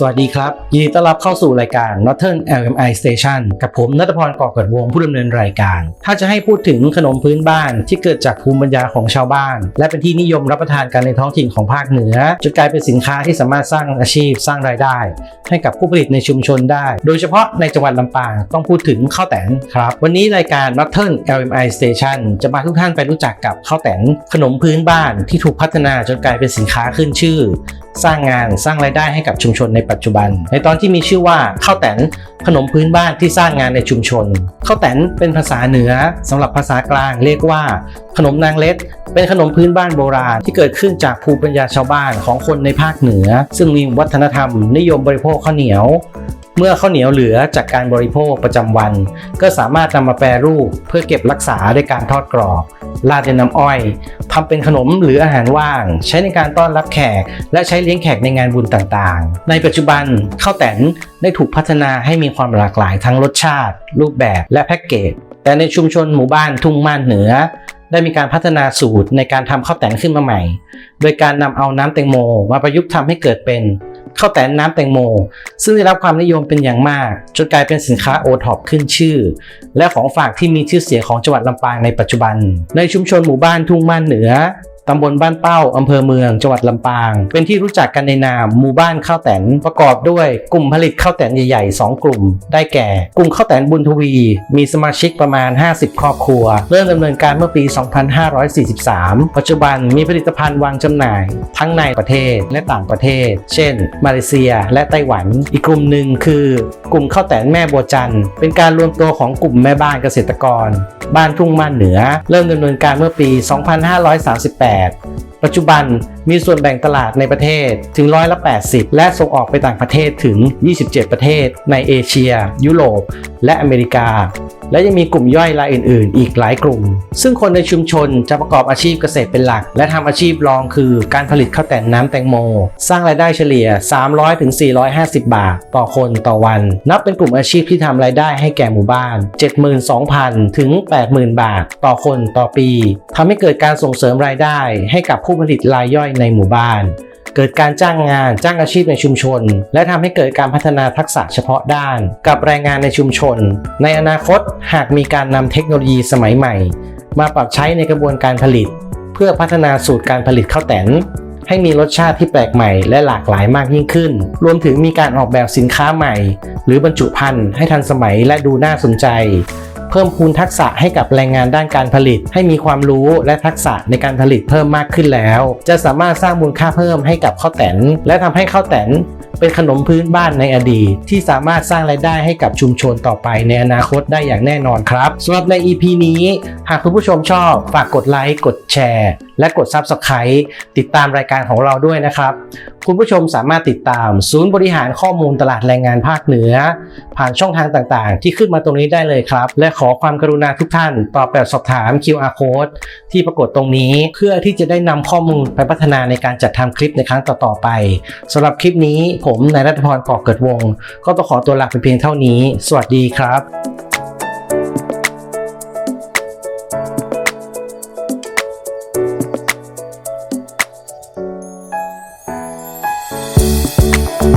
สวัสดีครับ ยินดีต้อนรับเข้าสู่รายการ Northern LMI Station กับผมนัทพรก่อเกิดวงผู้ดำเนินรายการ ถ้าจะให้พูดถึงขนมพื้นบ้านที่เกิดจากภูมิปัญญาของชาวบ้าน และเป็นที่นิยมรับประทานกันในท้องถิ่นของภาคเหนือจนกลายเป็นสินค้าที่สามารถสร้างอาชีพสร้างรายได้ ให้กับผู้ผลิตในชุมชนได้ โดยเฉพาะในจังหวัดลำปางต้องพูดถึงข้าวแตนครับ วันนี้รายการ Northern LMI Station จะพาทุกท่านไปรู้จักกับข้าวแตนขนมพื้นบ้านที่ถูกพัฒนาจนกลายเป็นสินค้าขึ้นชื่อ สร้างงานสร้างรายได้ให้กับชุมชนในปัจจุบัน ในตอนที่มีชื่อว่าข้าวแตนขนมพื้นบ้านที่สร้างงานในชุมชนข้าวแตนเป็นภาษาเหนือสำหรับภาษากลางเรียกว่า ขนมนางเล็ด เป็นขนมพื้นบ้านโบราณ ที่เกิดขึ้นจากภูมิปัญญาชาวบ้านของคนในภาคเหนือ ซึ่งมีวัฒนธรรมนิยมบริโภคข้าวเหนียว เมื่อข้าวเหนียวเหลือจากการบริโภคประจำวัน ก็สามารถนำมาแปรรูปเพื่อเก็บรักษาด้วยการทอดกรอบราดในน้ำอ้อยทำเป็นขนมหรืออาหารว่าง ใช้ในการต้อนรับแขก และใช้เลี้ยงแขกในงานบุญต่างๆ ในปัจจุบันข้าวแตนได้ถูกพัฒนาให้มีความหลากหลายทั้งรสชาติ รูปแบบและแพ็กเกจแต่ในชุมชนหมู่บ้านทุ่งม่านเหนือ ได้มีการพัฒนาสูตรในการทำข้าวแตนขึ้นมาใหม่ โดยการนำเอาน้ำแตงโมมาประยุกต์ทำให้เกิดเป็น ข้าวแตนน้ำแตงโม ซึ่งได้รับความนิยมเป็นอย่างมาก จนกลายเป็นสินค้าโอท็อปขึ้นชื่อ และของฝากที่มีชื่อเสียงของจังหวัดลำปางในปัจจุบัน ในชุมชนหมู่บ้านทุ่งม่านเหนือ ตำบลบ้านเป้าอำเภอเมือง จังหวัดลำปาง เป็นที่รู้จักกันในนามหมู่บ้านข้าวแตนประกอบด้วยกลุ่มผลิตข้าวแตนใหญ่ๆ 2 กลุ่ม ได้แก่ กลุ่มข้าวแตนบุญทวี มีสมาชิกประมาณ 50 ครอบครัว เริ่มดำเนินการเมื่อปี 2543 ปัจจุบันมีผลิตภัณฑ์วางจำหน่าย ทั้งในประเทศและต่างประเทศ เช่น มาเลเซีย และไต้หวัน อีกกลุ่มหนึ่งคือ กลุ่มข้าวแตนแม่บัวจันเป็นการรวมตัวของกลุ่มแม่บ้านเกษตรกร บ้านทุ่งม่านเหนือ เริ่มดำเนินการเมื่อปี 2538ปัจจุบันมีส่วนแบ่งตลาดในประเทศถึงร้อยละ 80 และส่งออกไปต่างประเทศถึง 27 ประเทศในเอเชีย ยุโรป และอเมริกา และยังมีกลุ่มย่อยรายอื่น ๆ อีกหลายกลุ่ม ซึ่งคนในชุมชนจะประกอบอาชีพเกษตรเป็นหลัก และทำอาชีพรองคือการผลิตข้าวแต่นน้ำแตงโม สร้างรายได้เฉลี่ย 300ถึง450 บาท ต่อคนต่อวัน นับเป็นกลุ่มอาชีพที่ทำรายได้ให้แก่หมู่บ้าน 72,000 ถึง 80,000 บาท ต่อคนต่อปีทำให้เกิดการส่งเสริมรายได้ให้กับผู้ผลิตรายย่อยในหมู่บ้าน เกิดการจ้างงานจ้างอาชีพในชุมชน และทำให้เกิดการพัฒนาทักษะเฉพาะด้าน กับแรงงานในชุมชน ในอนาคตหากมีการนำเทคโนโลยีสมัยใหม่ มาปรับใช้ในกระบวนการผลิต เพื่อพัฒนาสูตรการผลิตข้าวแตนให้มีรสชาติที่แปลกใหม่และหลากหลายมากยิ่งขึ้น รวมถึงมีการออกแบบสินค้าใหม่ หรือบรรจุภัณฑ์ให้ทันสมัยและดูน่าสนใจ เพิ่มพูนทักษะให้กับแรงงานด้านการผลิต ให้มีความรู้และทักษะในการผลิตเพิ่มมากขึ้นแล้ว จะสามารถสร้างมูลค่าเพิ่มให้กับข้าวแตน และทำให้ข้าวแตนเป็นขนมพื้นบ้านในอดีต ที่สามารถสร้างรายได้ให้กับชุมชนต่อไปในอนาคตได้อย่างแน่นอนครับสำหรับใน EP นี้ หากคุณผู้ชมชอบ ฝากกดไลค์กดแชร์ และกด Subscribe ติดตามรายการของเราด้วยนะครับ คุณผู้ชมสามารถติดตาม ศูนย์บริหารข้อมูลตลาดแรงงานภาคเหนือ ผ่านช่องทางต่างๆ ที่ขึ้นมาตรงนี้ได้เลยครับ และขอความกรุณาทุกท่าน ตอบแบบสอบถาม QR code ที่ปรากฏตรงนี้ เพื่อที่จะได้นำข้อมูลไปพัฒนาในการจัดทำคลิปในครั้งต่อๆไปสำหรับคลิปนี้ผมนายรัตพรก่อเกิดวง ก็ต้องขอตัวลาไปเพียงเท่านี้ สวัสดีครับ